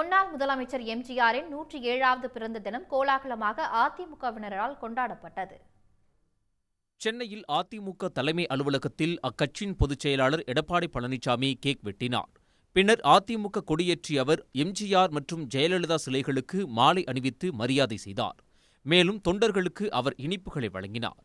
முன்னாள் முதலமைச்சர் எம்ஜிஆரின் நூற்றி ஏழாவது பிறந்த தினம் கோலாகலமாக அதிமுகவினரால் கொண்டாடப்பட்டது. சென்னையில் அதிமுக தலைமை அலுவலகத்தில் அக்கட்சியின் பொதுச் செயலாளர் எடப்பாடி பழனிசாமி கேக் வெட்டினார். பின்னர் அதிமுக கொடியேற்றிய அவர் எம்ஜிஆர் மற்றும் ஜெயலலிதா சிலைகளுக்கு மாலை அணிவித்து மரியாதை செய்தார். மேலும் தொண்டர்களுக்கு அவர் இனிப்புகளை வழங்கினார்.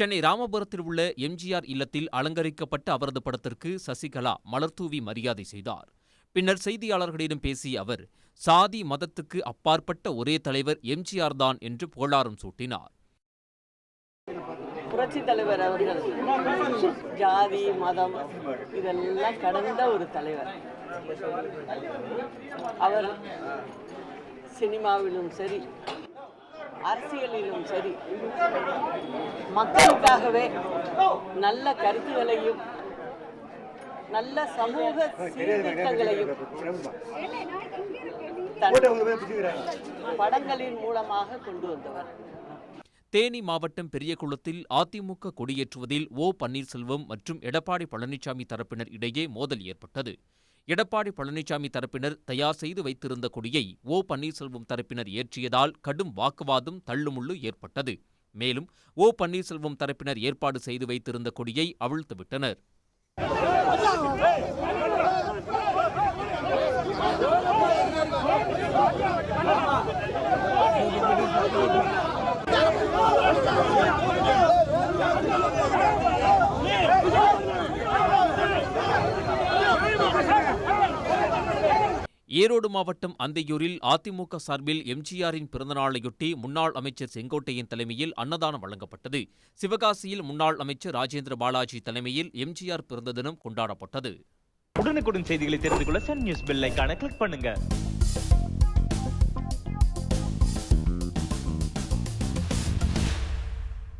சென்னை ராமபுரத்தில் உள்ள எம்ஜிஆர் இல்லத்தில் அலங்கரிக்கப்பட்ட அவரது படத்திற்கு சசிகலா மலர்தூவி மரியாதை செய்தார். பின்னர் செய்தியாளர்களிடம் பேசிய அவர் சாதி மதத்துக்கு அப்பாற்பட்ட ஒரே தலைவர் எம்ஜிஆர் தான் என்று புகழாரம் சூட்டினார். புரட்சி தலைவர் அவர்கள் ஜாதி மதம் இதெல்லாம் கடந்த ஒரு தலைவர். அவர் சினிமாவிலும் சரி அரசியலிலும் சரி மக்களுக்காகவே நல்ல கருத்துகளையும் நல்ல சமூக சீர்திருத்தங்களையும் படங்களின் மூலமாக கொண்டு வந்தவர். தேனி மாவட்டம் பெரியகுளத்தில் அதிமுக கொடியேற்றுவதில் ஓ பன்னீர்செல்வம் மற்றும் எடப்பாடி பழனிசாமி தரப்பினர் இடையே மோதல் ஏற்பட்டது. எடப்பாடி பழனிசாமி தரப்பினர் தயார் செய்து வைத்திருந்த கொடியை ஓ பன்னீர்செல்வம் தரப்பினர் ஏற்றியதால் கடும் வாக்குவாதம் தள்ளுமுள்ளு ஏற்பட்டது. மேலும் ஓ பன்னீர்செல்வம் தரப்பினர் ஏற்பாடு செய்து வைத்திருந்த கொடியை அவிழ்த்துவிட்டனர் ஈரோடு மாவட்டம் அந்தியூரில் அதிமுக சார்பில் எம்ஜிஆரின் பிறந்தநாளையொட்டி முன்னாள் அமைச்சர் செங்கோட்டையின் தலைமையில் அன்னதானம் வழங்கப்பட்டது. சிவகாசியில் முன்னாள் அமைச்சர் ராஜேந்திர பாலாஜி தலைமையில் எம்ஜிஆர் பிறந்த தினம் கொண்டாடப்பட்டது. உடனுக்குடன் செய்திகளை தெரிந்து கொள்ள சன் நியூஸ் பெல் கிளிக் பண்ணுங்க.